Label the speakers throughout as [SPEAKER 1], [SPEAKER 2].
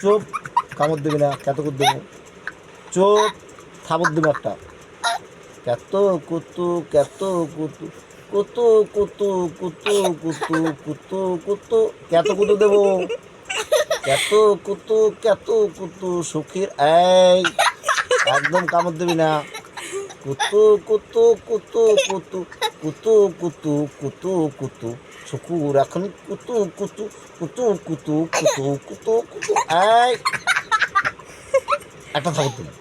[SPEAKER 1] চোপ কামড় দিবি না কত করে দেবো চোপ থাবর দেবো একটা কত কুতু কত কুতু কুতু কুতু কুতু কুতু কুতু কুতু কত কুতু দেবো কত কুতু কত কুতু সুখীর এই একদম কামড় দিবি না কুতু কুতু কুতু কুতু কুতু কুতু কুতু কুতু শুকুর এখন কুতু কুতু কুতু কুতু কুতু কুতু কুতু এই একটা থাকত দিবি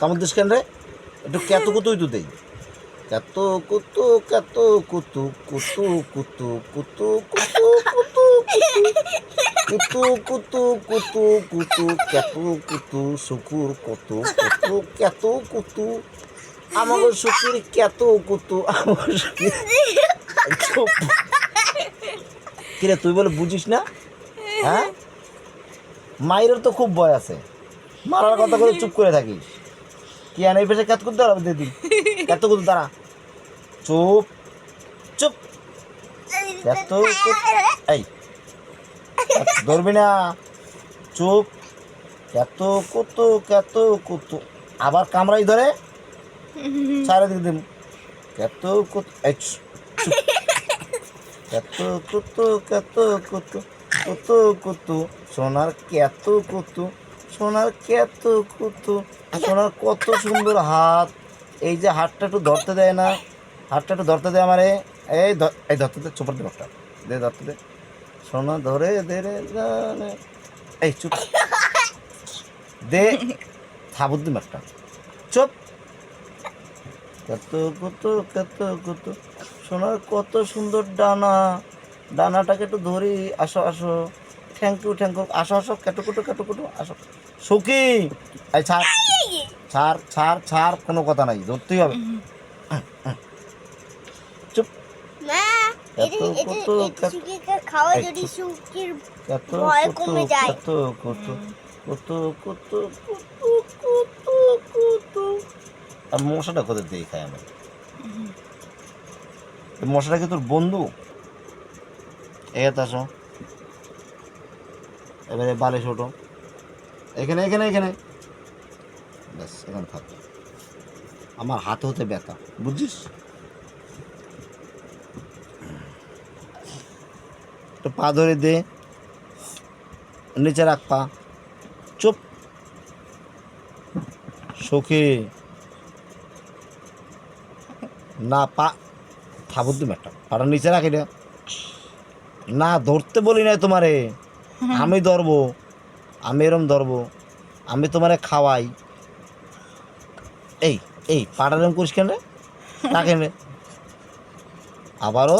[SPEAKER 1] কামড় দিস কেন রে একটু কেত কুতুই তো দেই কত কুতু কত কুতু কুতু কুতু কুতু কুতু কুতু কুতু কুতু কুতু কুতু কত কুতু শুকুর কত কত কত কুতু আমাকে শুকুর কত কুতু আমার শুকুর। কিরে, তুই বলে বুঝিস না? হ্যাঁ? মায়ের তো খুব ভয় আছে। মারার কথা করে চুপ করে থাকিস। কি আনে পেশে কাত করতে হবে দিদি এত করতে দাঁড়া। চুপ চুপ। এত এই। ধরবি না। চুপ। কত কত কত কত আবার কামড়াই ধরে। সারা দিকে দিন কত কত চুপ। কত কত কত কত কত, সোনার কত কত, সোনার কত কত, সোনার কত সুন্দর হাত। এই যে হাতটা একটু ধরতে দেয় না, হাতটা একটু ধরতে দেয় আমারে। এই এই ধরতে দে চোপড় দে একটা দে ধরতে দে। সোনা ধরে দে রে জানে। এই চুপ। দে থাবুর দিম একটা। চুপ। কত কত কত কত সোনার কত সুন্দর ডানা। ডানাটাকে একটু ধরি আসো আসো। থ্যাংক ইউ থ্যাংক ইউ আসো আসো কেটুকুটু কেটুকুটু আসো। সুখি। এই ছাড় ছাড় ছাড় ছাড় কোনো কথা নাই ধরতেই হবে। চুপ। আর মশাটা কোথায় দিয়ে খাই আমি মশাটা কি তোর বন্ধু? এত আসো এবারে বালে ছোট এখানে এখানে এখানে। ব্যাস, এখানে থাক। আমার হাতে হতে ব্যথা, বুঝছিস? তো পা ধরে দে। নিচে রাখ পা। চুপ। সখী। না, পা থাবুর দিম একটা পাটা নিচে রাখি না। না ধরতে বলি নাই তোমারে। আমি ধরবো আমি এরম ধরবো আমি তোমারে খাওয়াই। এই এই পাটা এরম করিস কেন রে? আবারও?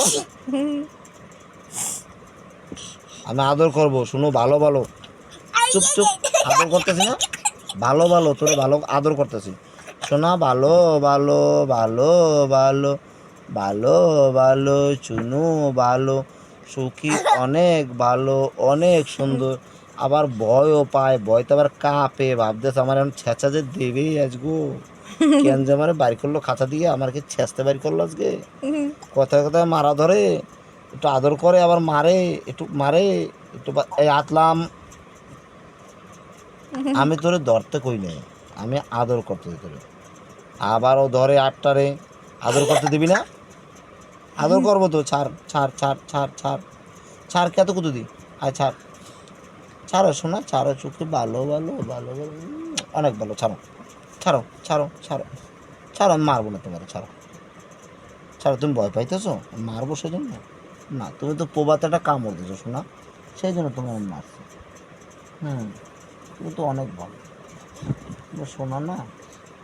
[SPEAKER 1] আমি আদর করব শুনো ভালো ভালো। চুপ চুপ আদর করতেছি না। ভালো ভালো তোরে ভালো আদর করতেছি। শোনা ভালো ভালো ভালো ভালো। ভালো ভালো, চুনু ভালো, সুখী অনেক, ভালো, অনেক সুন্দর। আবার ভয়ও পায়, ভয় তো আবার কাঁপে, ভাবতেছে আমার এখন ছেঁচা যে দেবেই আজগো। কেন যে আমার বাড়ি করল, খাঁচা দিয়ে আমার কি ছেঁচতে বাড়ি করল আজকে? কথায় কথায় মারা ধরে, একটু আদর করে, আবার মারে, একটু মারে, একটু এই আতলাম। আমি তোরে ধরতে কই নাই, আমি আদর করতে তোরে আবারও ধরে আটটারে, আদর করতে দিবি না? আদর করব তো, ছাড় ছাড় ছাড় ছাড় ছাড়। ছাড় কত কত দি? আয় ছাড়। ছাড়ো শোনা ছাড়ো চোখে, ভালো ভালো ভালো ভালো অনেক ভালো, ছাড়ো। ছাড়ো ছাড়ো ছাড়ো। ছাড়ো, আমি মারবো না তোমার, ছাড়ো। ছাড়ো, তুমি ভয় পাইতেছো? মারবো সেজন্য? না, তুমি তো পোবাতাটা কামড় দিছো শোনা সেই জন্য তোমার আমি মারছি। হুম, তুমি তো অনেক ভালো। শোনা না,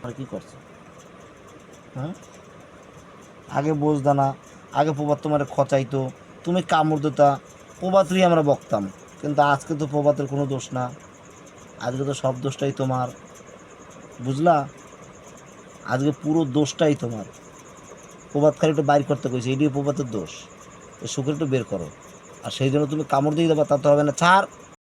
[SPEAKER 1] আর কি করছে? হ্যাঁ আগে বুঝদা না আগে প্রবাদ তোমার খচাইতো, তুমি কামড় দিতা প্রভাতেরই আমরা বকতাম। কিন্তু আজকে তো প্রবাদের কোনো দোষ না। আজকে তো সব দোষটাই তোমার। বুঝলা? আজকে পুরো দোষটাই তোমার। প্রবাদ খালি একটু বাইর করতে কইছে, এটাই প্রবাদের দোষ। সুখের একটু বের করো। আর সেই জন্য তুমি কামড় দিয়ে দেবা তা তো হবে না। ছাড়!